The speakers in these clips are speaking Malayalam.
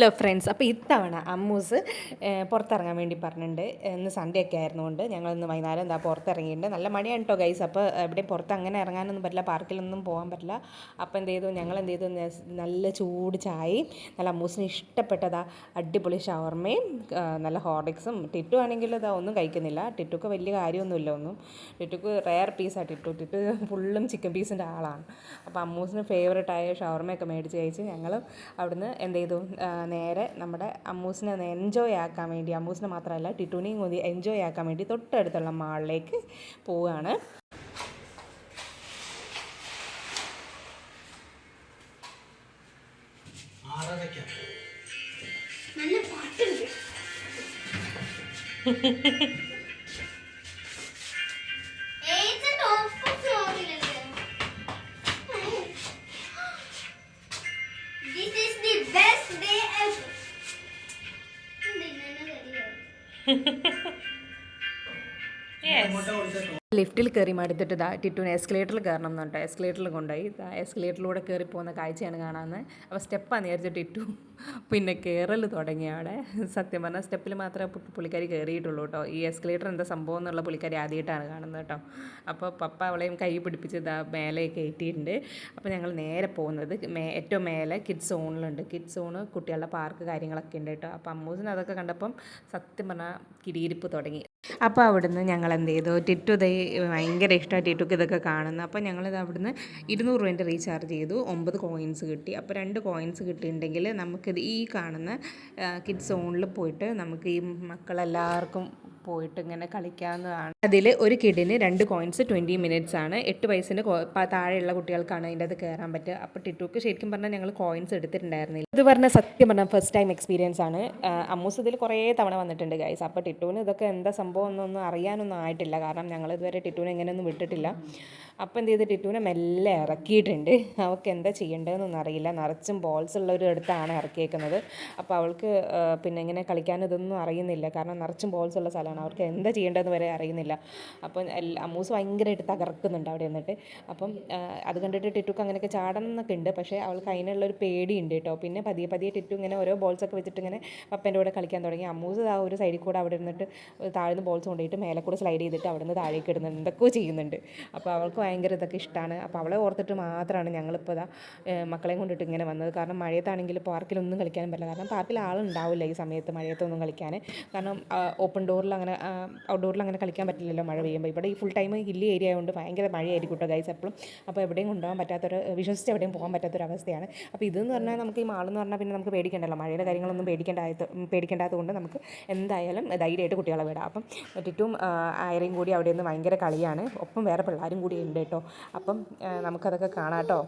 ഹലോ ഫ്രണ്ട്സ് അപ്പോൾ ഇത്തവണ അമ്മൂസ് പുറത്തിറങ്ങാൻ വേണ്ടി പറഞ്ഞിട്ടുണ്ട്. ഇന്ന് സൺഡേ ഒക്കെ ആയിരുന്നുകൊണ്ട് ഞങ്ങൾ ഇന്ന് വൈകുന്നേരം എന്താ പുറത്തിറങ്ങിയിട്ടുണ്ട്. നല്ല മഴയാണ് കേട്ടോ ഗൈസ് അപ്പോൾ എവിടെ പുറത്ത് അങ്ങനെ ഇറങ്ങാനൊന്നും പറ്റില്ല പാർക്കിലൊന്നും പോകാൻ പറ്റില്ല. അപ്പോൾ എന്ത് ചെയ്തു? ഞങ്ങൾ എന്ത് ചെയ്തു നല്ല ചൂട് ചായ നല്ല അമ്മൂസിന് ഇഷ്ടപ്പെട്ടതാ അടിപൊളി ഷവർമയും നല്ല ഹോർഡിക്സും ടിറ്റു ആണെങ്കിൽ ഇതാ ഒന്നും കഴിക്കുന്നില്ല. ടിറ്റുക്ക് വലിയ കാര്യമൊന്നുമില്ല ഒന്നും. ടിറ്റുക്ക് റയർ പീസാണ് ടിറ്റു ടിറ്റു ഫുള്ളും ചിക്കൻ പീസിന്റെ ആളാണ്. അപ്പോൾ അമ്മൂസിന് ആയ ഷവർമയൊക്കെ മേടിച്ച് കഴിച്ച് ഞങ്ങൾ അവിടുന്ന് എന്ത് ചെയ്തു? നേരെ നമ്മുടെ അമ്മൂസിനെ ഒന്ന് എൻജോയ് ആക്കാൻ വേണ്ടി അമ്മൂസിനെ മാത്രമല്ല ടിറ്റുനെയും കൂടി എൻജോയ് ആക്കാൻ വേണ്ടി തൊട്ടടുത്തുള്ള മാളിലേക്ക് പോവുകയാണ്. നല്ല പാട്ടുണ്ട് ലിഫ്റ്റിൽ കയറി മടുത്തിട്ട് ഇതാ ടിറ്റുവിന് എസ്കലേറ്ററിൽ കയറണം എന്ന് പറഞ്ഞിട്ട് എസ്കലേറ്ററിൽ കൊണ്ടുപോയി. എസ്കലേറ്ററിലൂടെ കയറി പോകുന്ന കാഴ്ചയാണ് കാണാമെന്ന് അപ്പോൾ സ്റ്റെപ്പാണ് നേരത്തെ ടിറ്റു പിന്നെ കയറൽ തുടങ്ങി അവിടെ. സത്യം പറഞ്ഞാൽ സ്റ്റെപ്പിൽ മാത്രമേ പുള്ളിക്കാരി കയറിയിട്ടുള്ളൂ കേട്ടോ. ഈ എസ്കലേറ്റർ എന്താ സംഭവം എന്നുള്ള പുള്ളിക്കാരി ആദ്യമായിട്ടാണ് കാണുന്നത് കേട്ടോ. അപ്പോൾ പപ്പ അവളെയും കൈ പിടിപ്പിച്ച് ഇതാ മേലെ കയറ്റിയിട്ടുണ്ട്. അപ്പോൾ ഞങ്ങൾ നേരെ പോകുന്നത് മേ ഏറ്റവും മേലെ കിഡ്സ് സോണിലുണ്ട്. കിഡ്സ് സോണ് കുട്ടികളുടെ പാർക്ക് കാര്യങ്ങളൊക്കെ ഉണ്ട് കേട്ടോ. അപ്പോൾ അമ്മൂസിന് അതൊക്കെ കണ്ടപ്പം സത്യം പറഞ്ഞാൽ കിടിയിരിപ്പ് തുടങ്ങി. അപ്പോൾ അവിടുന്ന് ഞങ്ങൾ എന്ത് ചെയ്തു ടിറ്റു ഇതേ ഭയങ്കര ഇഷ്ടമായി ടിറ്റുക്ക് ഇതൊക്കെ കാണുന്നു. അപ്പോൾ ഞങ്ങളിത് അവിടുന്ന് ഇരുന്നൂറ് രൂപേന്റെ റീചാർജ് ചെയ്തു. ഒമ്പത് കോയിൻസ് കിട്ടി. അപ്പോൾ രണ്ട് കോയിൻസ് കിട്ടിയിട്ടുണ്ടെങ്കിൽ നമുക്കിത് ഈ കാണുന്ന കിഡ്സ് സോണിൽ പോയിട്ട് നമുക്ക് ഈ മക്കളെല്ലാവർക്കും പോയിട്ട് ഇങ്ങനെ കളിക്കാവുന്നതാണ്. അതിൽ ഒരു കിഡിന് രണ്ട് കോയിൻസ് ട്വന്റി മിനിറ്റ്സ് ആണ്. എട്ട് വയസ്സിന് താഴെയുള്ള കുട്ടികൾക്കാണ് അതിന്റെ അത് കയറാൻ പറ്റുക. അപ്പോൾ ടിറ്റുക്ക് ശരിക്കും പറഞ്ഞാൽ ഞങ്ങൾ കോയിൻസ് എടുത്തിട്ടുണ്ടായിരുന്നില്ല. ഇത് പറഞ്ഞാൽ സത്യം പറഞ്ഞാൽ ഫസ്റ്റ് ടൈം എക്സ്പീരിയൻസ് ആണ്. അമ്മൂസ് ഇതിൽ കുറേ തവണ വന്നിട്ടുണ്ട് ഗൈസ്. അപ്പോൾ ടിറ്റുവിന് ഇതൊക്കെ എന്താ സംഭവം എന്നൊന്നും അറിയാനൊന്നും ആയിട്ടില്ല. കാരണം ഞങ്ങൾ ഇതുവരെ ടിറ്റുവിനെ എങ്ങനെയൊന്നും വിട്ടിട്ടില്ല. അപ്പോൾ എന്ത് ചെയ്ത്? ടിറ്റുവിനെ മെല്ലെ ഇറക്കിയിട്ടുണ്ട്. അവൾക്ക് എന്താ ചെയ്യേണ്ടതെന്നൊന്നും അറിയില്ല. നിറച്ചും ബോൾസ് ഉള്ള ഒരു അടുത്താണ് ഇറക്കിയേക്കുന്നത്. അപ്പോൾ അവൾക്ക് പിന്നെ ഇങ്ങനെ കളിക്കാൻ ഇതൊന്നും അറിയുന്നില്ല. കാരണം നിറച്ചും ബോൾസ് ഉള്ള സ്ഥലമാണ്. അവർക്ക് എന്താ ചെയ്യേണ്ടതെന്ന് വരെ അറിയുന്നില്ല. അപ്പം അമ്മൂസ് ഭയങ്കരമായിട്ട് തകർക്കുന്നുണ്ട് അവിടെ നിന്നിട്ട് അപ്പം അത് കണ്ടിട്ട് ടിറ്റുക്ക് അങ്ങനെയൊക്കെ ചാടണം എന്നൊക്കെ ഉണ്ട്. പക്ഷേ അവൾക്ക് അതിനുള്ളൊരു പേടിയുണ്ട് കേട്ടോ. പിന്നെ പതിയെ പതിയെ ടിറ്റു ഇങ്ങനെ ഓരോ ബോൾസൊക്കെ വെച്ചിട്ട് ഇങ്ങനെ പപ്പന്റെ കൂടെ കളിക്കാൻ തുടങ്ങി. അമ്മൂസ് ആ ഒരു സൈഡിൽ കൂടെ അവിടെ ഇരുന്നിട്ട് താഴ്ന്ന് ബോൾസ് കൊണ്ടുപോയിട്ട് മേലെ കൂടെ സ്ലൈഡ് ചെയ്തിട്ട് അവിടെ നിന്ന് താഴേക്ക് ഇടുന്നുണ്ട്. എന്തൊക്കെയോ ചെയ്യുന്നുണ്ട്. അപ്പോൾ അവൾക്ക് ഭയങ്കര ഇതൊക്കെ ഇഷ്ടമാണ് അപ്പോൾ അവളെ ഓർത്തിട്ട് മാത്രമാണ് ഞങ്ങളിപ്പോൾ ഇതാ മക്കളെയും കൊണ്ടിട്ട് ഇങ്ങനെ വന്നത്. കാരണം മഴയത്താണെങ്കിൽ പാർക്കിലൊന്നും കളിക്കാനും പറ്റില്ല. കാരണം പാർക്കിൽ ആളുണ്ടാവില്ല ഈ സമയത്ത് മഴയത്തൊന്നും കളിക്കാൻ കാരണം ഓപ്പൺ ഡോറിൽ അങ്ങനെ ഔട്ട്ഡോറിൽ അങ്ങനെ കളിക്കാൻ പറ്റില്ലല്ലോ മഴ പെയ്യുമ്പോൾ ഇവിടെ ഈ ഫുൾ ടൈം ഹില്ലി ഏരിയ ആയതുകൊണ്ട് ഭയങ്കര മഴയായിരിക്കും കേട്ടോ ഗൈസ് എപ്പോഴും അപ്പോൾ എവിടെയും കൊണ്ടുപോകാൻ പറ്റാത്തൊരു വിശ്വസിച്ച് എവിടെയും പോകാൻ പറ്റാത്തൊരവസ്ഥയാണ്. അപ്പോൾ ഇതെന്ന് പറഞ്ഞാൽ നമുക്ക് ഈ മാളെന്ന് പറഞ്ഞാൽ പിന്നെ നമുക്ക് പേടിക്കേണ്ടല്ലോ. മഴയുടെ കാര്യങ്ങളൊന്നും പേടിക്കേണ്ടായത് പേടിക്കേണ്ടാത്തതുകൊണ്ട് നമുക്ക് എന്തായാലും ധൈര്യമായിട്ട് കുട്ടികളെ വിടാം. അപ്പം ടിറ്റും ആയരെയും കൂടി അവിടെ നിന്ന് ഭയങ്കര കളിയാണ്. ഒപ്പം വേറെ പിള്ളേരും കൂടി ഉണ്ട് കേട്ടോ അപ്പം നമുക്കതൊക്കെ കാണാം കേട്ടോ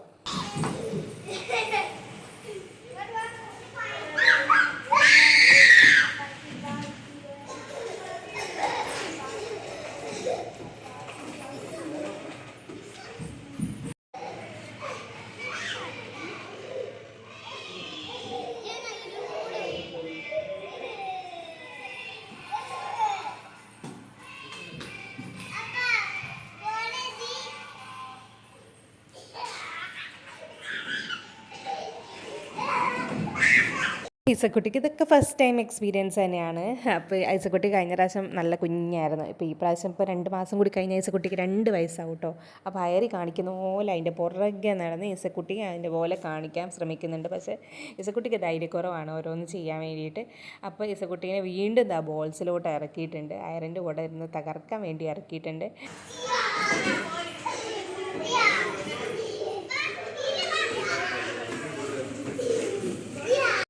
ഐസക്കുട്ടിക്ക് ഇതൊക്കെ ഫസ്റ്റ് ടൈം എക്സ്പീരിയൻസ് തന്നെയാണ്. അപ്പോൾ ഐസക്കുട്ടി കഴിഞ്ഞ പ്രാവശ്യം നല്ല കുഞ്ഞായിരുന്നു. ഇപ്പോൾ ഈ പ്രാവശ്യം ഇപ്പോൾ രണ്ട് മാസം കൂടി കഴിഞ്ഞ ഐസക്കുട്ടിക്ക് രണ്ട് വയസ്സാവും കേട്ടോ അപ്പോൾ അയറി കാണിക്കുന്ന പോലെ അതിന്റെ പുറകെ നടന്ന് ഈസക്കുട്ടി അതിന്റെ പോലെ കാണിക്കാൻ ശ്രമിക്കുന്നുണ്ട്. പക്ഷേ ഈസക്കുട്ടിക്ക് ധൈര്യക്കുറവാണ് ഓരോന്ന് ചെയ്യാൻ വേണ്ടിയിട്ട്. അപ്പോൾ ഈസക്കുട്ടീനെ വീണ്ടും ഇതാ ബോൾസിലോട്ട് ഇറക്കിയിട്ടുണ്ട്. അയറിന്റെ കൂടെ ഇരുന്ന് തകർക്കാൻ വേണ്ടി ഇറക്കിയിട്ടുണ്ട്.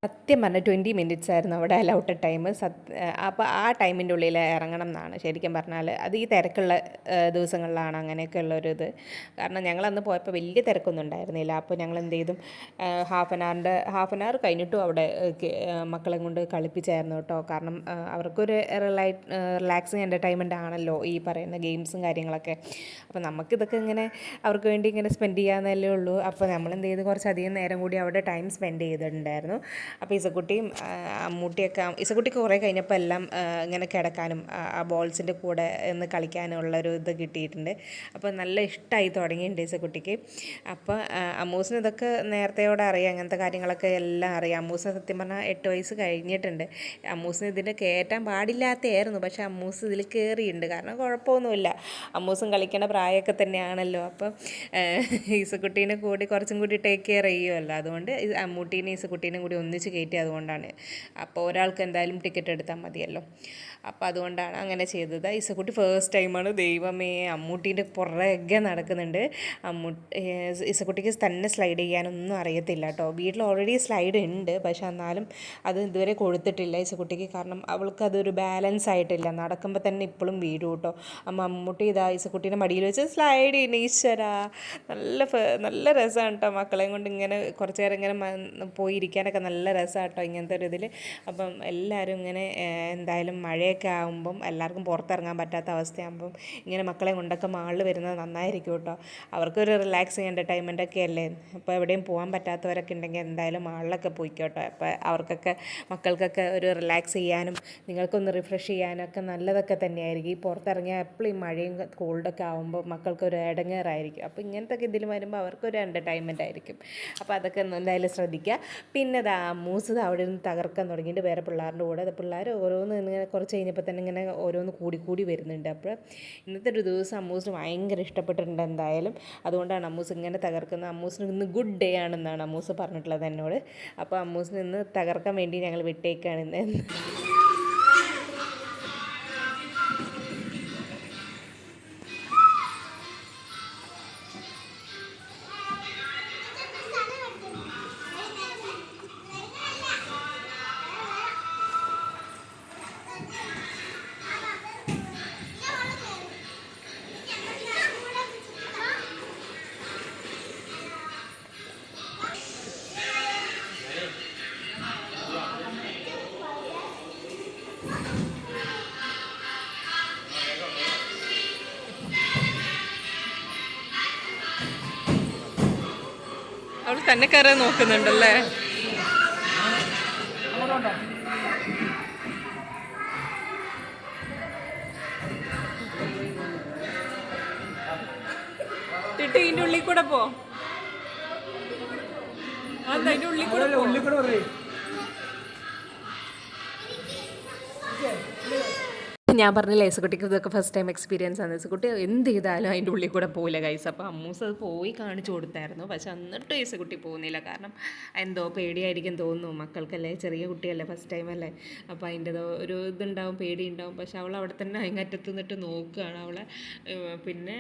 സത്യം പറഞ്ഞാൽ ട്വന്റി മിനിറ്റ്സ് ആയിരുന്നു അവിടെ അലൗട്ട് ടൈം സത് അപ്പോൾ ആ ടൈമിന്റെ ഉള്ളിൽ ഇറങ്ങണം എന്നാണ് ശരിക്കും പറഞ്ഞാൽ അത് ഈ തിരക്കുള്ള ദിവസങ്ങളിലാണ് അങ്ങനെയൊക്കെ ഉള്ളൊരു ഇത്. കാരണം ഞങ്ങളന്ന് പോയപ്പോൾ വലിയ തിരക്കൊന്നും ഉണ്ടായിരുന്നില്ല. അപ്പോൾ ഞങ്ങൾ എന്ത് ചെയ്തു? ഹാഫ് ആൻ അവറിന്റെ ഹാഫ് ആൻ അവർ കഴിഞ്ഞിട്ടും അവിടെ മക്കളെ കൊണ്ട് കളിപ്പിച്ചായിരുന്നു കേട്ടോ. കാരണം അവർക്കൊരു റിലൈ റിലാക്സിങ് എന്റർടൈൻമെന്റ് ആണല്ലോ ഈ പറയുന്ന ഗെയിംസും കാര്യങ്ങളൊക്കെ. അപ്പോൾ നമുക്കിതൊക്കെ ഇങ്ങനെ അവർക്ക് വേണ്ടി ഇങ്ങനെ സ്പെൻഡ് ചെയ്യാമെന്നല്ലേ ഉള്ളൂ. അപ്പോൾ നമ്മൾ എന്ത് ചെയ്ത്? കുറച്ചധികം നേരം കൂടി അവിടെ ടൈം സ്പെൻഡ് ചെയ്തിട്ടുണ്ടായിരുന്നു. അപ്പോൾ ഇസക്കുട്ടിയും അമ്മൂട്ടിയൊക്കെ ഇസക്കുട്ടിക്ക് കുറേ കഴിഞ്ഞപ്പോൾ എല്ലാം ഇങ്ങനെ കിടക്കാനും ആ, ബോൾസിന്റെ കൂടെ ഒന്ന് കളിക്കാനുള്ള ഒരു ഇത് കിട്ടിയിട്ടുണ്ട്. അപ്പോൾ നല്ല ഇഷ്ടമായി തുടങ്ങിയിട്ടുണ്ട് ഇസക്കുട്ടിക്ക് അപ്പോൾ അമ്മൂസിന് ഇതൊക്കെ നേരത്തെയോടെ അറിയാം അങ്ങനത്തെ കാര്യങ്ങളൊക്കെ എല്ലാം അറിയാം. അമ്മൂസിന് സത്യം പറഞ്ഞാൽ എട്ട് വയസ്സ് കഴിഞ്ഞിട്ടുണ്ട്. അമ്മൂസിന് ഇതിന് കയറ്റാൻ പാടില്ലാത്തതായിരുന്നു പക്ഷേ അമ്മൂസ് ഇതിൽ കയറിയിട്ടുണ്ട്. കാരണം കുഴപ്പമൊന്നുമില്ല. അമ്മൂസും കളിക്കേണ്ട പ്രായമൊക്കെ തന്നെയാണല്ലോ. അപ്പം ഈസക്കുട്ടീനെ കൂടി കുറച്ചും കൂടി ടേക്ക് കെയർ ചെയ്യുമല്ലോ. അതുകൊണ്ട് അമ്മൂട്ടീനെ ഈസക്കുട്ടീനെ കൂടി ഒന്നിച്ച് കയറ്റി അതുകൊണ്ടാണ് അപ്പോൾ ഒരാൾക്ക് എന്തായാലും ടിക്കറ്റ് എടുത്താൽ മതിയല്ലോ. അപ്പോൾ അതുകൊണ്ടാണ് അങ്ങനെ ചെയ്തത്. ഈസക്കുട്ടി ഫസ്റ്റ് ടൈമാണ് ദൈവമേ അമ്മൂട്ടീന്റെ പുറകെ നടക്കുന്നുണ്ട്. അമ്മൂ ഈസക്കുട്ടിക്ക് തന്നെ സ്ലൈഡ് ചെയ്യാനൊന്നും അറിയത്തില്ല കേട്ടോ. വീട്ടിൽ ഓൾറെഡി സ്ലൈഡ് ഉണ്ട്. പക്ഷെ എന്നാലും അത് ഇതുവരെ കൊടുത്തിട്ടില്ല ഈസക്കുട്ടിക്ക്. കാരണം അവൾക്ക് അതൊരു ബാലൻസ് ആയിട്ടില്ല. നടക്കുമ്പോൾ തന്നെ ഇപ്പോഴും വീഴും കേട്ടോ. അമ്മ അമ്മൂട്ടി ഇതാ ഈസക്കുട്ടീനെ മടിയിൽ വെച്ച് സ്ലൈഡ് ചെയ്യുന്നു ഈശ്വര. നല്ല നല്ല രസമാണ് കേട്ടോ. മക്കളെയും കൊണ്ട് ഇങ്ങനെ കുറച്ച് നേരം ഇങ്ങനെ പോയിരിക്കാനൊക്കെ നല്ല രസമാണ് കേട്ടോ ഇങ്ങനത്തെ ഒരു ഇതിൽ അപ്പം എല്ലാവരും ഇങ്ങനെ എന്തായാലും എന്തായാലും മഴയൊക്കെ ആകുമ്പം എല്ലാവർക്കും പുറത്തിറങ്ങാൻ പറ്റാത്ത അവസ്ഥയാകുമ്പം ഇങ്ങനെ മക്കളെ കൊണ്ടൊക്കെ മാളിൽ വരുന്നത് നന്നായിരിക്കും കേട്ടോ. അവർക്കൊരു റിലാക്സിങ് എന്റർടൈൻമെന്റ് ഒക്കെ അല്ലേ? അപ്പോൾ എവിടെയും പോകാൻ പറ്റാത്തവരൊക്കെ ഉണ്ടെങ്കിൽ എന്തായാലും മാളിലൊക്കെ പോയിക്കോട്ടോ. അപ്പോൾ അവർക്കൊക്കെ മക്കൾക്കൊക്കെ ഒരു റിലാക്സ് ചെയ്യാനും നിങ്ങൾക്കൊന്ന് റിഫ്രഷ് ചെയ്യാനും ഒക്കെ നല്ലതൊക്കെ തന്നെയായിരിക്കും. ഈ പുറത്തിറങ്ങിയാൽ എപ്പോഴും മഴയും കോൾഡൊക്കെ ആകുമ്പോൾ മക്കൾക്കൊരു ഇടങ്ങേറായിരിക്കും അപ്പോൾ ഇങ്ങനത്തെ ഒക്കെ ഇതിൽ വരുമ്പോൾ അവർക്കൊരു എന്റർടൈൻമെന്റ് ആയിരിക്കും. അപ്പോൾ അതൊക്കെ ഒന്ന് എന്തായാലും ശ്രദ്ധിക്കുക. പിന്നെ ദാ മൂസ് അവിടെ നിന്ന് തകർക്കാൻ തുടങ്ങിയിട്ട് വേറെ പിള്ളേരുടെ കൂടെ. പിള്ളേർ ഓരോന്ന് ഇങ്ങനെ കുറച്ച് കഴിഞ്ഞപ്പോൾ തന്നെ ഇങ്ങനെ ഓരോന്ന് കൂടി കൂടി വരുന്നുണ്ട്. അപ്പോൾ ഇന്നത്തെ ഒരു ദിവസം അമ്മൂസിന് ഭയങ്കര ഇഷ്ടപ്പെട്ടിട്ടുണ്ട് എന്തായാലും. അതുകൊണ്ടാണ് അമ്മൂസ് ഇങ്ങനെ തകർക്കുന്നത്. അമ്മൂസിന് ഇന്ന് ഗുഡ് ഡേ ആണെന്നാണ് അമ്മൂസ് പറഞ്ഞിട്ടുള്ളത് എന്നോട്. അപ്പോൾ അമ്മൂസിന് ഇന്ന് തകർക്കാൻ വേണ്ടി ഞങ്ങൾ വിട്ടേക്കാണ് ഇന്ന്. തന്നെ കയറാൻ നോക്കുന്നുണ്ടല്ലേ? ഞാൻ പറഞ്ഞ യേസുകുട്ടിക്ക് ഇതൊക്കെ ഫസ്റ്റ് ടൈം എക്സ്പീരിയൻസ് ആണ്. യേസുകുട്ടി എന്ത് ചെയ്താലും അതിന്റെ ഉള്ളിൽ കൂടെ പോയില്ല കൈസ് അപ്പോൾ അമ്മൂസ് അത് പോയി കാണിച്ചു കൊടുത്തായിരുന്നു. പക്ഷെ എന്നിട്ട് യേസുകുട്ടി പോകുന്നില്ല. കാരണം എന്തോ പേടിയായിരിക്കും തോന്നുന്നു. മക്കൾക്കല്ലേ? ചെറിയ കുട്ടിയല്ലേ ഫസ്റ്റ് ടൈം അല്ലേ? അപ്പോൾ അതിന്റെ ഒരു ഇതുണ്ടാവും പേടിയുണ്ടാവും. പക്ഷെ അവൾ അവിടെ തന്നെ അതിങ്ങറ്റത്ത് നിന്നിട്ട് നോക്കുകയാണ് അവളെ. പിന്നെ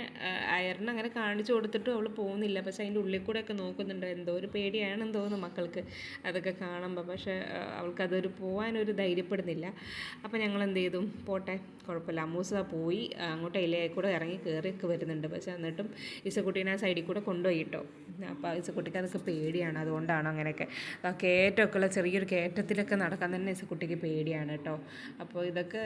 അയറിന് അങ്ങനെ കാണിച്ചു കൊടുത്തിട്ടും അവൾ പോകുന്നില്ല. പക്ഷെ അതിന്റെ ഉള്ളിൽ കൂടെ ഒക്കെ നോക്കുന്നുണ്ട്. എന്തോ ഒരു പേടിയാണെന്ന് തോന്നുന്നു മക്കൾക്ക് അതൊക്കെ കാണുമ്പോൾ പക്ഷേ അവൾക്കതൊരു പോകാനൊരു ധൈര്യപ്പെടുന്നില്ല. അപ്പോൾ ഞങ്ങൾ എന്ത് ചെയ്തു? പോട്ടെ. കുഴപ്പമില്ല. അമ്മൂസ പോയി അങ്ങോട്ട് ഇലയിൽ കൂടെ ഇറങ്ങി കയറിയൊക്കെ വരുന്നുണ്ട്. പക്ഷേ എന്നിട്ടും ഇസക്കുട്ടീനെ ആ സൈഡിൽ കൂടെ കൊണ്ടുപോയി കേട്ടോ. അപ്പോൾ ഇസക്കുട്ടിക്ക് അതൊക്കെ പേടിയാണ്. അതുകൊണ്ടാണ് അങ്ങനെയൊക്കെ. ആ കയറ്റമൊക്കെ ഉള്ള ചെറിയൊരു കയറ്റത്തിലൊക്കെ നടക്കാൻ തന്നെ ഇസക്കുട്ടിക്ക് പേടിയാണ് കേട്ടോ. അപ്പോൾ ഇതൊക്കെ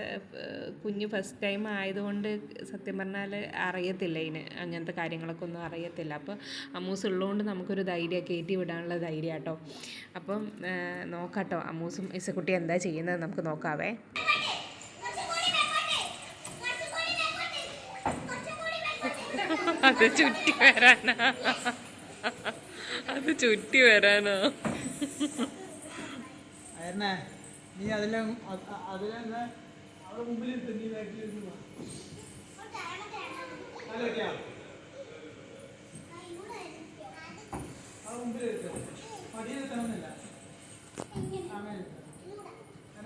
കുഞ്ഞ് ഫസ്റ്റ് ടൈം ആയതുകൊണ്ട് സത്യം പറഞ്ഞാൽ അറിയത്തില്ല ഇതിന്. അങ്ങനത്തെ കാര്യങ്ങളൊക്കെ ഒന്നും അറിയത്തില്ല. അപ്പോൾ അമ്മൂസ് ഉള്ളതുകൊണ്ട് നമുക്കൊരു ധൈര്യം കയറ്റി വിടാനുള്ള ധൈര്യം കേട്ടോ. അപ്പം നോക്കാം നോക്കാട്ടോ അമ്മൂസും ഇസക്കുട്ടി എന്താ ചെയ്യുന്നത്? നമുക്ക് നോക്കാവേ. അത് ചുറ്റി വരാനാ. അത് ചുറ്റി വരാനോ. നീ അതിലും അതിലെന്താ അവിടെ മുമ്പിൽ നീ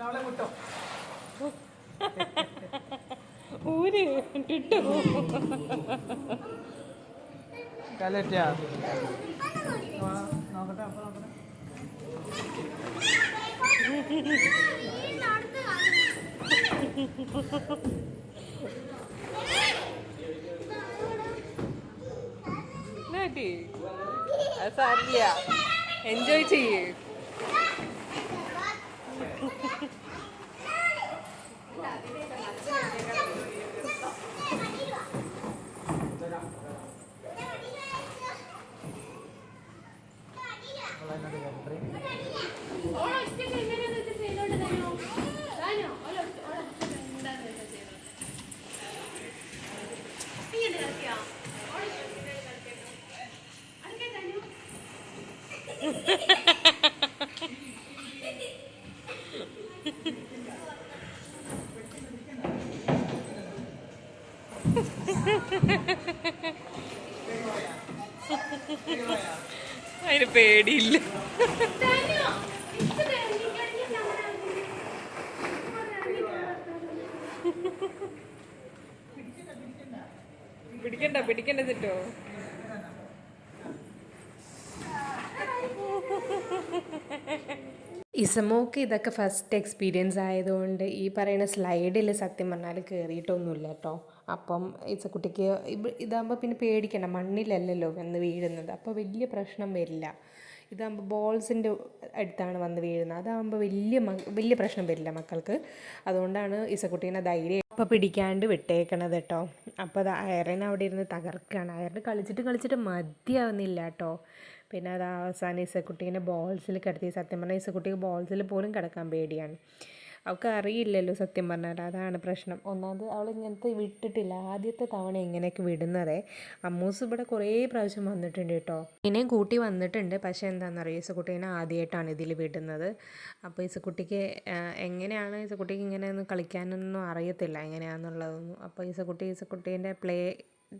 അവളെ വിട്ടോ. ഊര് ഇട്ടു കലറ്റാ നോക്കട്ടെ അപ്പൊ നോക്കട്ടെ സാരില്ല. എൻജോയ് ചെയ്യേ. അതിന് പേടിയില്ല. പിടിക്കണ്ട പിടിക്കണ്ട ചിട്ടോ ഇസമോക്ക് ഇതൊക്കെ ഫസ്റ്റ് എക്സ്പീരിയൻസ് ആയതുകൊണ്ട് ഈ പറയുന്ന സ്ലൈഡിൽ സത്യം പറഞ്ഞാൽ കയറിയിട്ടൊന്നുമില്ല കേട്ടോ അപ്പം ഇച്ച കുട്ടിക്ക് ഇതാകുമ്പോൾ പിന്നെ പേടിക്കണ്ട മണ്ണിലല്ലല്ലോ വന്ന് വീഴുന്നത്. അപ്പോൾ വലിയ പ്രശ്നം വരില്ല. ഇതാകുമ്പോൾ ബോൾസിന്റെ അടുത്താണ് വന്ന് വീഴുന്നത്. അതാകുമ്പോൾ വലിയ വലിയ പ്രശ്നം വരില്ല മക്കൾക്ക്. അതുകൊണ്ടാണ് ഇസക്കുട്ടീനെ ധൈര്യം അപ്പം പിടിക്കാണ്ട് വിട്ടേക്കണത് കേട്ടോ അപ്പോൾ അത് അയറിന് അവിടെ ഇരുന്ന് തകർക്കുകയാണ് അയറിന് കളിച്ചിട്ട് കളിച്ചിട്ട് മതിയാവുന്നില്ല കേട്ടോ പിന്നെ അത് അവസാനം ഇസക്കുട്ടീനെ ബോൾസിൽ കിടത്തി സത്യം പറഞ്ഞാൽ ഇസക്കുട്ടിക്ക് ബോൾസിൽ പോലും കിടക്കാൻ പേടിയാണ്. അവൾക്ക് അറിയില്ലല്ലോ സത്യം പറഞ്ഞാൽ. അതാണ് പ്രശ്നം. ഒന്നാമത് അവൾ ഇങ്ങനത്തെ വിട്ടിട്ടില്ല. ആദ്യത്തെ തവണ ഇങ്ങനെയൊക്കെ വിടുന്നതേ. അമ്മൂസ് ഇവിടെ കുറേ പ്രാവശ്യം വന്നിട്ടുണ്ട് കേട്ടോ. ഇനിയും കൂട്ടി വന്നിട്ടുണ്ട്. പക്ഷേ എന്താണെന്നറിയോ? ഇസക്കുട്ടീനെ ആദ്യമായിട്ടാണ് ഇതിൽ വിടുന്നത്. അപ്പോൾ ഇസക്കുട്ടിക്ക് എങ്ങനെയാണ് ഇസക്കുട്ടിക്ക് ഇങ്ങനെ ഒന്നും കളിക്കാനൊന്നും അറിയത്തില്ല എങ്ങനെയാണെന്നുള്ളതൊന്നും. അപ്പോൾ ഇസക്കുട്ടി ഇസക്കുട്ടീന്റെ പ്ലേ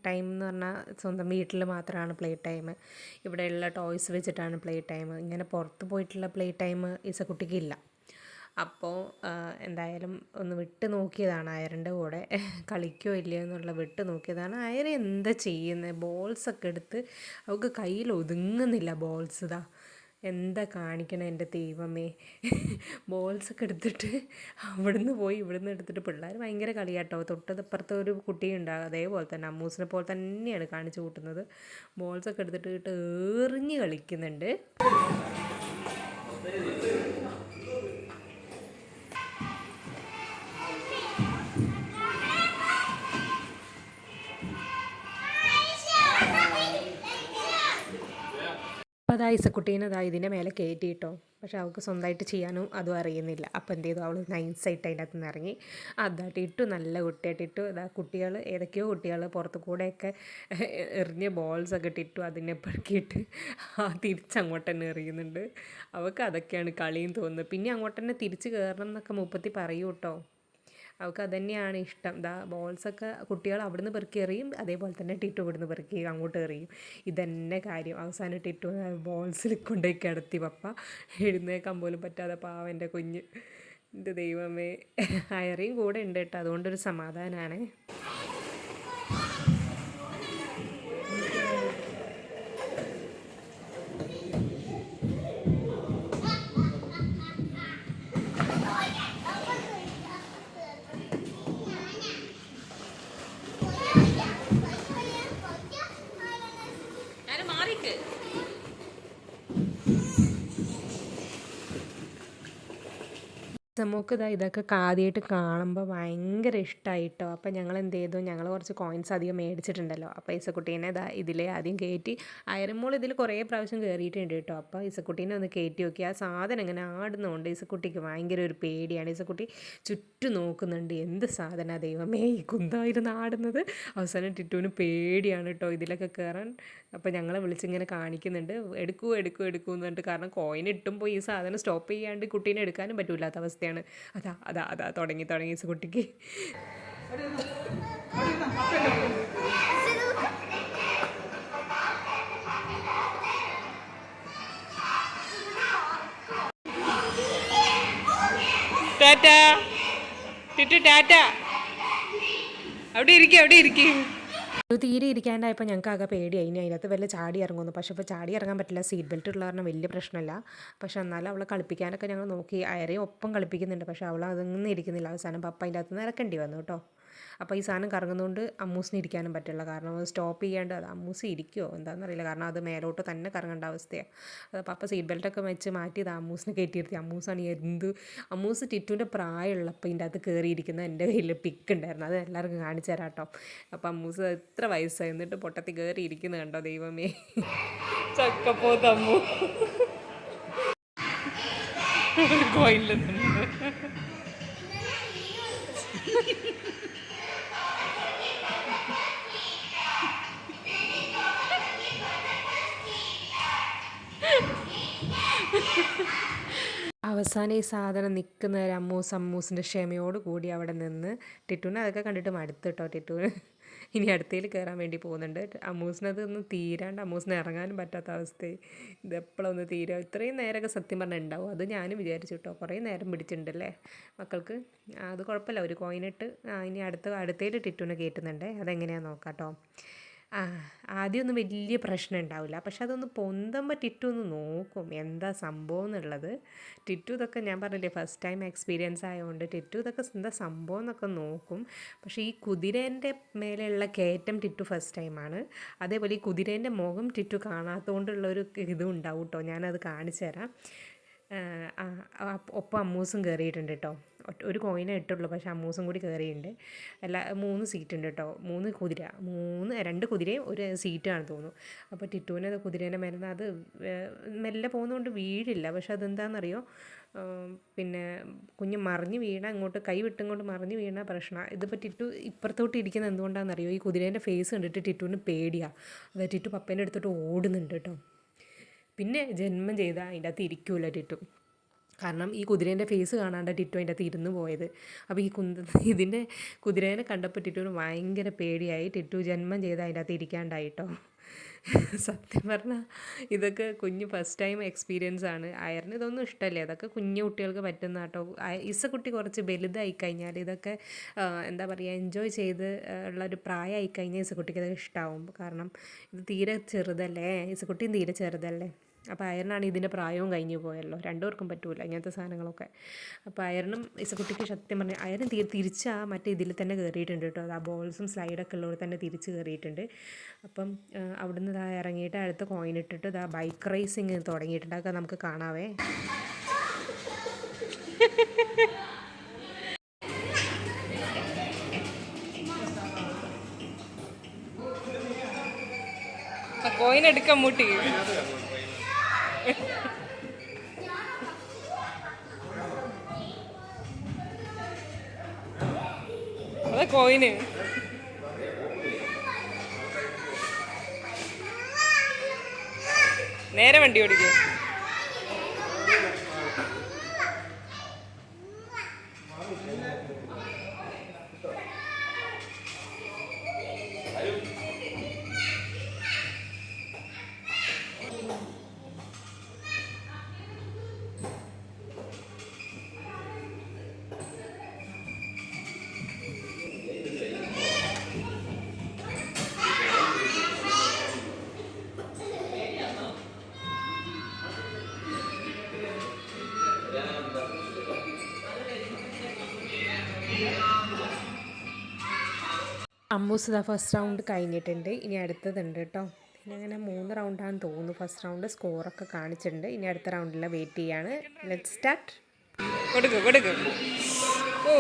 ടൈം എന്ന് പറഞ്ഞാൽ സ്വന്തം വീട്ടിൽ മാത്രമാണ് പ്ലേ ടൈം. ഇവിടെയുള്ള ടോയ്സ് വെച്ചിട്ടാണ് പ്ലേ ടൈം. ഇങ്ങനെ പുറത്ത് പോയിട്ടുള്ള പ്ലേ ടൈം ഇസക്കുട്ടിക്ക് ഇല്ല. അപ്പോൾ എന്തായാലും ഒന്ന് വിട്ട് നോക്കിയതാണ് അയറിന്റെ കൂടെ. കളിക്കോ ഇല്ലയോ എന്നുള്ള വിട്ട് നോക്കിയതാണ്. അയർ എന്താ ചെയ്യുന്നത് ബോൾസൊക്കെ എടുത്ത് അവൾക്ക് കയ്യിൽ ഒതുങ്ങുന്നില്ല ബോൾസ് ഇതാ. എന്താ കാണിക്കണം എന്റെ ദൈവമേ? ബോൾസൊക്കെ എടുത്തിട്ട് അവിടുന്ന് പോയി ഇവിടുന്ന് എടുത്തിട്ട് പിള്ളേർ ഭയങ്കര കളിയാട്ടോ. തൊട്ടപ്പുറത്ത് ഒരു കുട്ടിയുണ്ടാകും അതേപോലെ തന്നെ അമ്മൂസിനെ പോലെ തന്നെയാണ് കാണിച്ചു കൂട്ടുന്നത്. ബോൾസൊക്കെ എടുത്തിട്ട് ഇട്ട് എറിഞ്ഞ് കളിക്കുന്നുണ്ട്. അപ്പോൾ അതാ ഇസക്കുട്ടീനെ ഇതിന്റെ മേലെ കയറ്റി കേട്ടോ പക്ഷെ അവൾക്ക് സ്വന്തമായിട്ട് ചെയ്യാനും അതും അറിയുന്നില്ല. അപ്പോൾ എന്ത് ചെയ്തു? അവൾ നൈസായിട്ട് അതിന്റെ അകത്ത് നിന്ന് ഇറങ്ങി. അതായിട്ട് ഇട്ടു നല്ല കുട്ടിയായിട്ട് ഇട്ടു. അതാ കുട്ടികൾ ഏതൊക്കെയോ കുട്ടികൾ പുറത്ത് കൂടെയൊക്കെ എറിഞ്ഞ ബോൾസൊക്കെ ഇട്ടിട്ടു അതിനെ പെറുക്കിയിട്ട് ആ തിരിച്ചങ്ങോട്ട് തന്നെ എറിയുന്നുണ്ട്. അവൾക്ക് അതൊക്കെയാണ് കളിയും തോന്നുന്നത്. പിന്നെ അങ്ങോട്ട് തന്നെ തിരിച്ച് കയറണം എന്നൊക്കെ മുപ്പത്തി പറയൂ കേട്ടോ അവൾക്ക് അതുതന്നെയാണ് ഇഷ്ടം. ദാ ബോൾസൊക്കെ കുട്ടികൾ അവിടുന്ന് പെറുക്കി എറിയും അതേപോലെ തന്നെ ടിറ്റു ഇവിടുന്ന് പെറുക്കി അങ്ങോട്ട് എറിയും. ഇതന്നെ കാര്യം. അവസാനം ടിറ്റു ബോൾസിൽ കൊണ്ടുപോയി കിടത്തി. പപ്പ എഴുന്നേക്കാൻ പോലും പറ്റാതെ പാവന്റെ കുഞ്ഞ്. എന്റെ ദൈവമേ. അയറിയും കൂടെ ഉണ്ട് കേട്ടോ. അതുകൊണ്ടൊരു സമാധാനമാണ് നമുക്ക് ഇതാ ഇതൊക്കെ ആദ്യമായിട്ട് കാണുമ്പോൾ ഭയങ്കര ഇഷ്ടമായിട്ടോ അപ്പോൾ ഞങ്ങൾ എന്ത് ചെയ്തു ഞങ്ങൾ കുറച്ച് കോയിൻസ് അധികം മേടിച്ചിട്ടുണ്ടല്ലോ. അപ്പോൾ ഇസക്കുട്ടീനെ ഇതാ ഇതിലെ ആദ്യം കയറ്റി അയരമോൾ ഇതിൽ കുറേ പ്രാവശ്യം കയറിയിട്ടുണ്ട് കേട്ടോ. അപ്പോൾ ഇസക്കുട്ടീനെ ഒന്ന് കയറ്റി നോക്കി. ആ സാധനം ഇങ്ങനെ ആടുന്നതുകൊണ്ട് ഇസക്കുട്ടിക്ക് ഭയങ്കര ഒരു പേടിയാണ്. ഇസക്കുട്ടി ചുറ്റും നോക്കുന്നുണ്ട്. എന്ത് സാധന ദൈവമേ ഈ കുന്തായിരുന്നു ആടുന്നത്? അവസാനം ടിറ്റുവിന് പേടിയാണ് കേട്ടോ ഇതിലൊക്കെ കയറാൻ അപ്പോൾ ഞങ്ങളെ വിളിച്ചിങ്ങനെ കാണിക്കുന്നുണ്ട്. എടുക്കൂ എടുക്കൂ എടുക്കൂ എന്ന് പറഞ്ഞിട്ട് കാരണം കോയിൻ ഇട്ടുമ്പോൾ ഈ സാധനം സ്റ്റോപ്പ് ചെയ്യാണ്ട് കുട്ടീനെ എടുക്കാനും പറ്റൂലാത്ത അവസ്ഥയാണ്. അതാ അതാ അതാ തുടങ്ങി തുടങ്ങി കുട്ടിക്ക് ടാറ്റ ടിറ്റു ടാറ്റ. അവിടെ ഇരിക്കും അവിടെ ഇരിക്കും. തീരെ ഇരിക്കാണ്ടായപ്പോൾ ഞങ്ങൾക്ക് ആകെ പേടിയായി. ഇനി അതിനകത്ത് വല്ല ചാടി ഇറങ്ങുന്നു. പക്ഷേ ഇപ്പോൾ ചാടി ഇറങ്ങാൻ പറ്റില്ല. സീറ്റ് ബെൽറ്റ് ഉള്ള കാരണം വലിയ പ്രശ്നമല്ല പക്ഷേ എന്നാലും അവളെ കളിപ്പിക്കാനൊക്കെ ഞങ്ങൾ നോക്കി. അയറി ഒപ്പം കളിപ്പിക്കുന്നുണ്ട്. പക്ഷേ അവൾ അതൊന്നും ഇരിക്കുന്നില്ല. അവസാനം പപ്പ അതിന്റെ അകത്ത് നിന്ന് ഇറക്കേണ്ടി വന്നു കേട്ടോ. അപ്പോൾ ഈ സാധനം കറങ്ങുന്നതുകൊണ്ട് അമ്മൂസിന് ഇരിക്കാനും പറ്റില്ല. കാരണം അത് സ്റ്റോപ്പ് ചെയ്യാണ്ട് അത് അമ്മൂസ് ഇരിക്കുമോ എന്താണെന്നറിയില്ല കാരണം അത് മേലോട്ട് തന്നെ കറങ്ങേണ്ട അവസ്ഥയാണ് അപ്പോൾ പപ്പ സീറ്റ് ബെൽറ്റൊക്കെ വെച്ച് മാറ്റി ഇത് അമ്മൂസിനെ കയറ്റിയിരുത്തി അമ്മൂസാണ് എന്ത് അമ്മൂസ് ടിറ്റുവിന്റെ പ്രായമുള്ളപ്പോൾ ഇതിന്റെ അകത്ത് കയറിയിരിക്കുന്ന എന്റെ കയ്യിൽ പിക്ക് ഉണ്ടായിരുന്നു. അത് എല്ലാവർക്കും കാണിച്ചു തരാം കേട്ടോ അപ്പോൾ അമ്മൂസ് എത്ര വയസ്സായി? എന്നിട്ട് പൊട്ടത്തിൽ കയറിയിരിക്കുന്നത് കണ്ടോ ദൈവമേ? ചക്കപ്പോ തമ്മു കോയില്ല അവസാനം ഈ സാധനം നിൽക്കുന്ന ഒരു അമ്മൂസ് അമ്മൂസിന്റെ ക്ഷമയോട് കൂടി അവിടെ നിന്ന് ടിറ്റുവിനെ അതൊക്കെ കണ്ടിട്ട് മടുത്തു കേട്ടോ ടിറ്റുവിന് ഇനി അടുത്തേൽ കയറാൻ വേണ്ടി പോകുന്നുണ്ട്. അമ്മൂസിനത് ഒന്ന് തീരാണ്ട് അമ്മൂസിന് ഇറങ്ങാനും പറ്റാത്ത അവസ്ഥയായി. ഇത് ഒന്ന് തീരുക ഇത്രയും നേരമൊക്കെ സത്യം പറഞ്ഞാൽ ഉണ്ടാവും. അത് ഞാനും വിചാരിച്ചു കേട്ടോ. കുറേ നേരം പിടിച്ചിട്ടുണ്ടല്ലേ? മക്കൾക്ക് അത് കുഴപ്പമില്ല. ഒരു കോയിനിട്ട് ഇനി അടുത്ത അടുത്തേൽ ടിറ്റുവിനെ കയറ്റുന്നുണ്ട്. അതെങ്ങനെയാണെന്ന് നോക്കാം കേട്ടോ. ആ ആദ്യമൊന്നും വലിയ പ്രശ്നം ഉണ്ടാവില്ല. പക്ഷെ അതൊന്ന് പൊന്തുമ്പോൾ ടിറ്റു ഒന്ന് നോക്കും. എന്താ സംഭവം എന്നുള്ളത്. ടിറ്റു ഇതൊക്കെ ഞാൻ പറഞ്ഞില്ലേ ഫസ്റ്റ് ടൈം എക്സ്പീരിയൻസ് ആയതുകൊണ്ട് ടിറ്റു ഇതൊക്കെ എന്താ സംഭവം എന്നൊക്കെ നോക്കും. പക്ഷേ ഈ കുതിരേന്റെ മേലെയുള്ള കയറ്റം ടിറ്റു ഫസ്റ്റ് ടൈമാണ് അതേപോലെ ഈ കുതിരേന്റെ മുഖം ടിറ്റു കാണാത്തതുകൊണ്ടുള്ളൊരു ഇതും ഉണ്ടാവും കേട്ടോ ഞാനത് കാണിച്ചു തരാം. ഒപ്പം അമ്മൂസും കയറിയിട്ടുണ്ട് കേട്ടോ ഒരു കോയിനേ ഇട്ടുള്ളൂ പക്ഷേ അമ്മൂസും കൂടി കയറിയിട്ടുണ്ട് അല്ല മൂന്ന് സീറ്റ് ഉണ്ട് കേട്ടോ മൂന്ന് കുതിര മൂന്ന് രണ്ട് കുതിരയും ഒരു സീറ്റാണ് തോന്നുന്നു. അപ്പോൾ ടിറ്റുവിനെ അത് കുതിരേനെ മരുന്ന് അത് മെല്ലെ പോകുന്നതുകൊണ്ട് വീഴില്ല. പക്ഷെ അതെന്താണെന്നറിയോ പിന്നെ കുഞ്ഞ് മറിഞ്ഞ് വീണ അങ്ങോട്ട് കൈ വിട്ടിങ്ങോട്ട് മറിഞ്ഞ് വീണ പ്രശ്നമാണ് ഇതിപ്പോൾ ടിറ്റു ഇപ്പുറത്തോട്ട് ഇരിക്കുന്നത് എന്തുകൊണ്ടാണെന്നറിയോ ഈ കുതിരേന്റെ ഫേസ് കണ്ടിട്ട് ടിറ്റുവിന് പേടിയാണ് അതായത് ടിറ്റു പപ്പേന്റെ എടുത്തിട്ട് ഓടുന്നുണ്ട് കേട്ടോ പിന്നെ ജന്മം ചെയ്താൽ അതിന്റെ അകത്ത് ഇരിക്കൂല ടിറ്റു. കാരണം ഈ കുതിരേന്റെ ഫേസ് കാണാണ്ട് ടിറ്റു അതിന്റെ അകത്ത് ഇരുന്ന് പോയത്. അപ്പോൾ ഈ കുന്ത ഇതിന്റെ കുതിരേനെ കണ്ടപ്പോൾ ടിറ്റുവിന് ഭയങ്കര പേടിയായി. ടിറ്റു ജന്മം ചെയ്ത് അതിന്റെ അകത്ത് ഇരിക്കാണ്ടായിട്ടോ. സത്യം പറഞ്ഞാൽ ഇതൊക്കെ കുഞ്ഞ് ഫസ്റ്റ് ടൈം എക്സ്പീരിയൻസ് ആണ്. അയറിന് ഇതൊന്നും ഇഷ്ടമല്ലേ? അതൊക്കെ കുഞ്ഞു കുട്ടികൾക്ക് പറ്റുന്ന കേട്ടോ. ഇസക്കുട്ടി കുറച്ച് വലുതായി കഴിഞ്ഞാൽ ഇതൊക്കെ എന്താ പറയുക എൻജോയ് ചെയ്ത് ഉള്ള ഒരു പ്രായമായി കഴിഞ്ഞാൽ ഇസക്കുട്ടിക്ക് ഇതൊക്കെ ഇഷ്ടമാവും കാരണം ഇത് തീരെ ചെറുതല്ലേ? ഇസക്കുട്ടിയും തീരെ ചെറുതല്ലേ? അപ്പോൾ അയറിനാണ് ഇതിന്റെ പ്രായവും കഴിഞ്ഞു പോയല്ലോ. രണ്ടുപേർക്കും പറ്റൂല ഇങ്ങനത്തെ സാധനങ്ങളൊക്കെ. അപ്പോൾ അയറിനും ഇസക്കുട്ടിക്ക് സത്യം പറഞ്ഞാൽ അയറിന് തിരി തിരിച്ച് മറ്റേ ഇതിൽ തന്നെ കയറിയിട്ടുണ്ട് കേട്ടോ. അത് ആ ബോൾസും സ്ലൈഡൊക്കെ ഉള്ളവർ തന്നെ തിരിച്ച് കയറിയിട്ടുണ്ട് അപ്പം അവിടുന്ന് ഇതാ ഇറങ്ങിയിട്ട് അടുത്ത കോയിൻ ഇട്ടിട്ട് ഇതാ ബൈക്ക് റേസിങ് തുടങ്ങിയിട്ടുണ്ട്. അതൊക്കെ നമുക്ക് കാണാവേ. കോയിൻ എടുക്കാൻ മൂട്ടി അതാ കോയിന്. നേരെ വണ്ടി ഓടിക്കുക അമ്മൂസ് ദ ഫസ്റ്റ് റൗണ്ട് കഴിഞ്ഞിട്ടുണ്ട്. ഇനി അടുത്തതുണ്ട് കേട്ടോ. ഇനി അങ്ങനെ മൂന്ന് റൗണ്ടാണെന്ന് തോന്നുന്നു. ഫസ്റ്റ് റൗണ്ട് സ്കോറൊക്കെ കാണിച്ചിട്ടുണ്ട്. ഇനി അടുത്ത റൗണ്ടിലെ വെയിറ്റ് ചെയ്യാണ്. ലെറ്റ് സ്റ്റാർട്ട് കൊടുക്കും കൊടുക്കും. ഓ.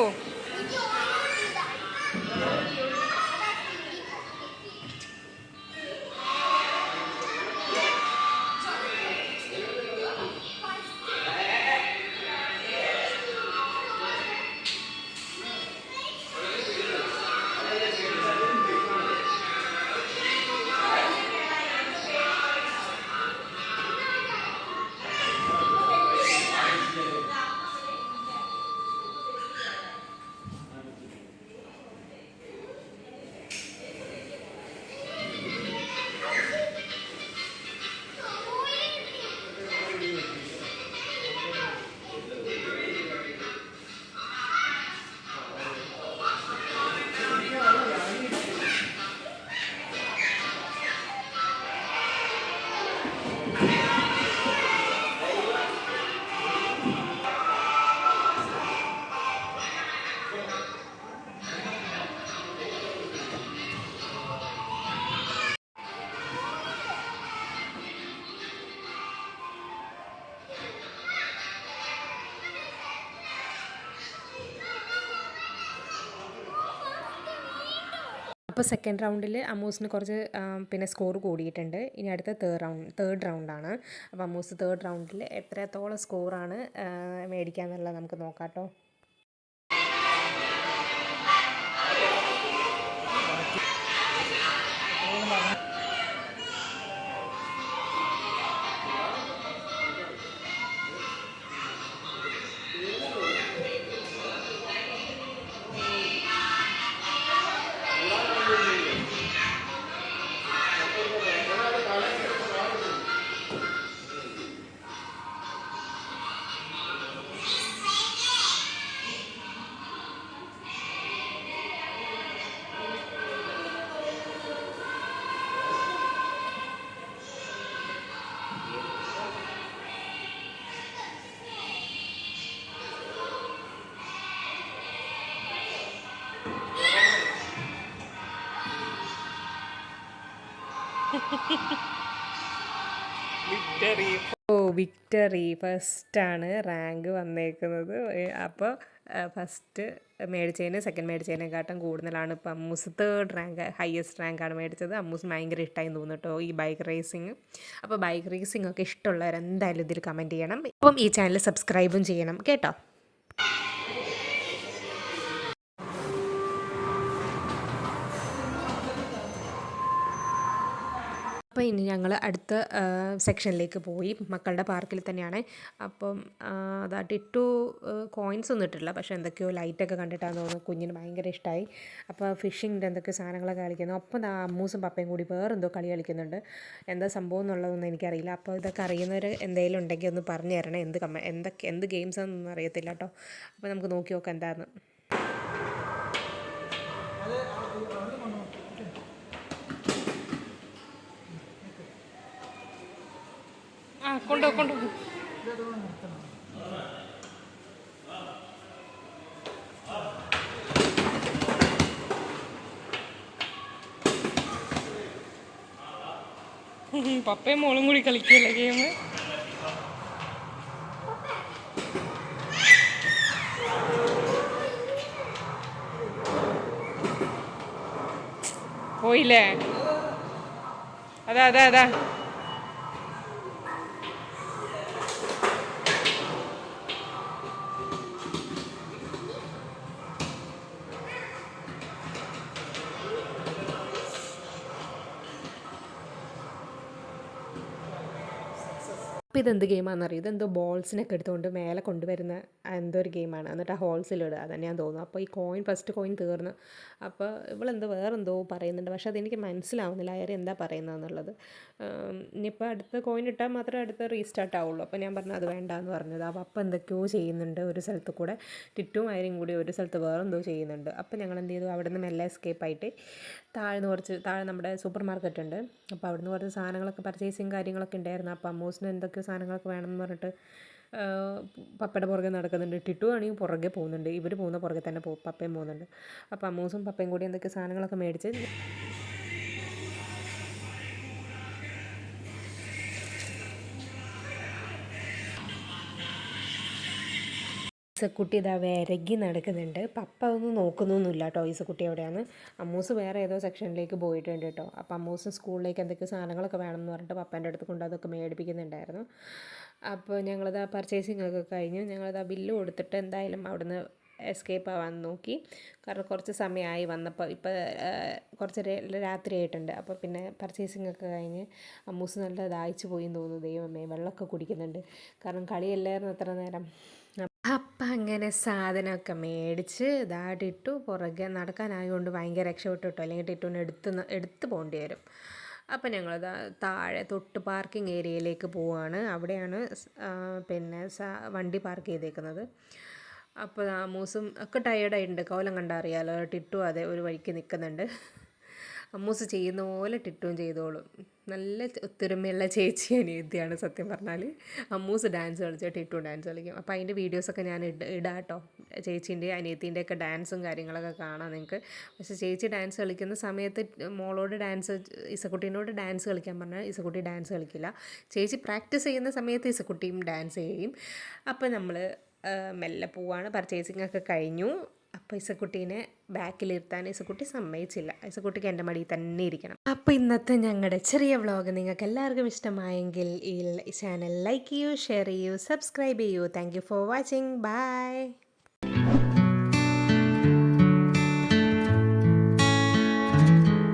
അപ്പോൾ സെക്കൻഡ് റൗണ്ടിൽ അമ്മൂസിന് കുറച്ച് പിന്നെ സ്കോർ കൂടിയിട്ടുണ്ട്. ഇനി അടുത്ത തേർഡ് റൗണ്ട് തേർഡ് റൗണ്ടാണ് അപ്പോൾ അമ്മൂസ് തേർഡ് റൗണ്ടിൽ എത്രത്തോളം സ്കോറാണ് മേടിക്കുക എന്നുള്ളത് നമുക്ക് നോക്കാം കേട്ടോ വിക്ടറി ഫസ്റ്റാണ് റാങ്ക് വന്നേക്കുന്നത്. അപ്പോൾ ഫസ്റ്റ് മേടിച്ചതിന് സെക്കൻഡ് മേടിച്ചതിനെക്കാട്ടും കൂടുതലാണ്. ഇപ്പം അമ്മൂസ് തേർഡ് റാങ്ക് ഹയസ്റ്റ് റാങ്കാണ് മേടിച്ചത്. അമ്മൂസ് ഭയങ്കര ഇഷ്ടമായി തോന്നുന്നു കേട്ടോ ഈ ബൈക്ക് റേസിങ് അപ്പോൾ ബൈക്ക് റേസിംഗ് ഒക്കെ ഇഷ്ടമുള്ളവർ എന്തായാലും ഇതിൽ കമന്റ് ചെയ്യണം. അപ്പം ഈ ചാനൽ സബ്സ്ക്രൈബും ചെയ്യണം. കേട്ടോ? അപ്പോൾ ഇനി ഞങ്ങൾ അടുത്ത സെക്ഷനിലേക്ക് പോയി. മക്കളുടെ പാർക്കിൽ തന്നെയാണ്. അപ്പം അതായിട്ട് അതാ ടിറ്റു കോയിൻസ് ഒന്നും ഇട്ടിട്ടില്ല. പക്ഷേ എന്തൊക്കെയോ ലൈറ്റൊക്കെ കണ്ടിട്ടാന്ന് തോന്നുന്നു. കുഞ്ഞിന് ഭയങ്കര ഇഷ്ടമായി അപ്പോൾ ഫിഷിങ്ങിന്റെ എന്തൊക്കെയോ സാധനങ്ങളൊക്കെ കളിക്കുന്നു. അപ്പം അമ്മൂസും പപ്പയും കൂടി വേറെന്തോ കളി കളിക്കുന്നുണ്ട്. എന്താ സംഭവം എന്നുള്ളതൊന്നും എനിക്കറിയില്ല. അപ്പോൾ ഇതൊക്കെ അറിയുന്നവർ എന്തെങ്കിലും ഉണ്ടെങ്കിൽ ഒന്ന് പറഞ്ഞു തരണം. എന്ത് കമ്മ എന്തൊക്കെ എന്ത് ഗെയിംസ് ആണെന്നൊന്നും അറിയത്തില്ല കേട്ടോ അപ്പോൾ നമുക്ക് നോക്കി നോക്കാം എന്താണെന്ന് ആ കൊണ്ടോ കൊണ്ടോ. പപ്പയും മോളും കൂടി കളിക്കുകയല്ലേ ഗെയിം പോയില്ലേ? അതാ അതാ അതാ. അപ്പോൾ ഇതെന്ത് ഗെയിമാണെന്ന് അറിയാം? ഇതെന്തോ ബോൾസിനൊക്കെ എടുത്തുകൊണ്ട് മേലെ കൊണ്ടുവരുന്ന എന്തോ ഒരു ഗെയിമാണ്. എന്നിട്ട് ആ ഹോൾസിലിടുക. അതന്നെ ഞാൻ തോന്നുന്നു അപ്പോൾ ഈ കോയിൻ ഫസ്റ്റ് കോയിൻ തീർന്നു. അപ്പോൾ ഇവളെന്തോ വേറെന്തോ പറയുന്നുണ്ട്. പക്ഷേ അതെനിക്ക് മനസ്സിലാവുന്നില്ല. അയാൾ എന്താ പറയുന്നതെന്നുള്ളത്. ഇനിയിപ്പോൾ അടുത്ത കോയിൻ ഇട്ടാൽ മാത്രമേ അടുത്ത റീസ്റ്റാർട്ട് ആവുള്ളൂ. അപ്പോൾ ഞാൻ പറഞ്ഞു അത് വേണ്ട എന്ന് പറഞ്ഞത്. അപ്പോൾ അപ്പം എന്തൊക്കെയോ ചെയ്യുന്നുണ്ട് ഒരു സ്ഥലത്ത് കൂടെ. ടിറ്റും ആയിരം കൂടി ഒരു സ്ഥലത്ത് വേറെ എന്തോ ചെയ്യുന്നുണ്ട്. അപ്പോൾ ഞങ്ങൾ എന്ത് ചെയ്തു? അവിടെ നിന്ന് മെല്ലെ എസ്കേപ്പ് ആയിട്ട് താഴ്ന്ന് കുറച്ച് താഴെ നമ്മുടെ സൂപ്പർ മാർക്കറ്റ് ഉണ്ട് അപ്പോൾ അവിടുന്ന് കുറച്ച് സാധനങ്ങളൊക്കെ പർച്ചേസിങ് കാര്യങ്ങളൊക്കെ ഉണ്ടായിരുന്നു. അപ്പോൾ അമ്മൂസിന് എന്തൊക്കെ സാധനങ്ങളൊക്കെ വേണമെന്ന് പറഞ്ഞിട്ട് പപ്പയുടെ പുറകെ നടക്കുന്നുണ്ട്. ടിട്ടു ആണെങ്കിൽ പുറകെ പോകുന്നുണ്ട്. ഇവർ പോകുന്ന പുറകെ തന്നെ പോ പപ്പയും പോകുന്നുണ്ട്. അപ്പോൾ അമ്മൂസും പപ്പയും കൂടി എന്തൊക്കെ സാധനങ്ങളൊക്കെ മേടിച്ച് ഈസക്കുട്ടി ഇതാ വിരകി നടക്കുന്നുണ്ട്. പപ്പ ഒന്നും നോക്കുന്നൊന്നുമില്ല കേട്ടോ ഈസക്കുട്ടി എവിടെയാണ് അമ്മൂസ് വേറെ ഏതോ സെക്ഷനിലേക്ക് പോയിട്ടുണ്ട് കേട്ടോ. അപ്പോൾ അമ്മൂസ് സ്കൂളിലേക്ക് എന്തൊക്കെ സാധനങ്ങളൊക്കെ വേണമെന്ന് പറഞ്ഞിട്ട് പപ്പേന്റെ അടുത്ത് കൊണ്ട് അതൊക്കെ മേടിപ്പിക്കുന്നുണ്ടായിരുന്നു. അപ്പോൾ ഞങ്ങളിത് പർച്ചേസിംഗ് ഒക്കെ കഴിഞ്ഞു. ആ ബില്ല് കൊടുത്തിട്ട് എന്തായാലും അവിടുന്ന് എസ്കേപ്പ് ആവാൻ നോക്കി. കാരണം കുറച്ച് സമയമായി വന്നപ്പോൾ ഇപ്പോൾ കുറച്ച് രാത്രി ആയിട്ടുണ്ട് അപ്പോൾ പിന്നെ പർച്ചേസിംഗ് ഒക്കെ കഴിഞ്ഞ് അമ്മൂസ് നല്ല ദാഹിച്ചു പോയി എന്ന് തോന്നുന്നു. ദൈവമേ വെള്ളമൊക്കെ കുടിക്കുന്നുണ്ട്. കാരണം കളിയല്ലായിരുന്നു അത്ര നേരം. അങ്ങനെ സാധനമൊക്കെ മേടിച്ച് ഇതാട്ടിട്ടു ടിട്ടു പുറകെ നടക്കാനായതുകൊണ്ട് ഭയങ്കര രക്ഷപ്പെട്ടു കേട്ടോ അല്ലെങ്കിൽ ടിട്ടുവിനെ എടുത്ത് എടുത്ത് പോകേണ്ടി വരും. അപ്പം ഞങ്ങൾ താഴെ തൊട്ട് പാർക്കിംഗ് ഏരിയയിലേക്ക് പോവുകയാണ് അവിടെയാണ് പിന്നെ വണ്ടി പാർക്ക് ചെയ്തേക്കുന്നത്. അപ്പോൾ ആ മൂസും ഒക്കെ ടയേർഡായിട്ടുണ്ട് കോലം കണ്ടറിയാലോ? ടിട്ടു അതെ ഒരു വഴിക്ക് നിൽക്കുന്നുണ്ട്. അമ്മൂസ് ചെയ്യുന്ന പോലെ ടിട്ടും ചെയ്തോളും. നല്ല ഒത്തൊരുമയുള്ള ചേച്ചി അനിയത്തിയാണ് സത്യം പറഞ്ഞാൽ അമ്മൂസ് ഡാൻസ് കളിച്ച് ടിട്ടു ഡാൻസ് കളിക്കും. അപ്പോൾ അതിന്റെ വീഡിയോസൊക്കെ ഞാൻ ഇട ഇടാം കേട്ടോ ചേച്ചീന്റെ അനിയത്തിന്റെ ഒക്കെ ഡാൻസും കാര്യങ്ങളൊക്കെ കാണാം നിങ്ങൾക്ക് പക്ഷേ ചേച്ചി ഡാൻസ് കളിക്കുന്ന സമയത്ത് മോളോട് ഡാൻസ് ഇസക്കുട്ടീനോട് ഡാൻസ് കളിക്കാൻ പറഞ്ഞാൽ ഇസക്കുട്ടി ഡാൻസ് കളിക്കില്ല. ചേച്ചി പ്രാക്ടീസ് ചെയ്യുന്ന സമയത്ത് ഇസക്കുട്ടിയും ഡാൻസ് ചെയ്യും. അപ്പോൾ നമ്മൾ മെല്ലെ പോവാണ്. പർച്ചേസിംഗ് ഒക്കെ കഴിഞ്ഞു. അപ്പോൾ ഇസക്കുട്ടീനെ ബാക്കിലിരുത്താൻ ഇസക്കുട്ടി സമ്മതിച്ചില്ല. ഇസക്കുട്ടിക്ക് എന്റെ മടിയിൽ തന്നെ ഇരിക്കണം. അപ്പോൾ ഇന്നത്തെ ഞങ്ങളുടെ ചെറിയ വ്ളോഗ് നിങ്ങൾക്ക് എല്ലാവർക്കും ഇഷ്ടമായെങ്കിൽ ഈ ചാനൽ ലൈക്ക് ചെയ്യൂ ഷെയർ ചെയ്യൂ സബ്സ്ക്രൈബ് ചെയ്യൂ. Thank for watching bye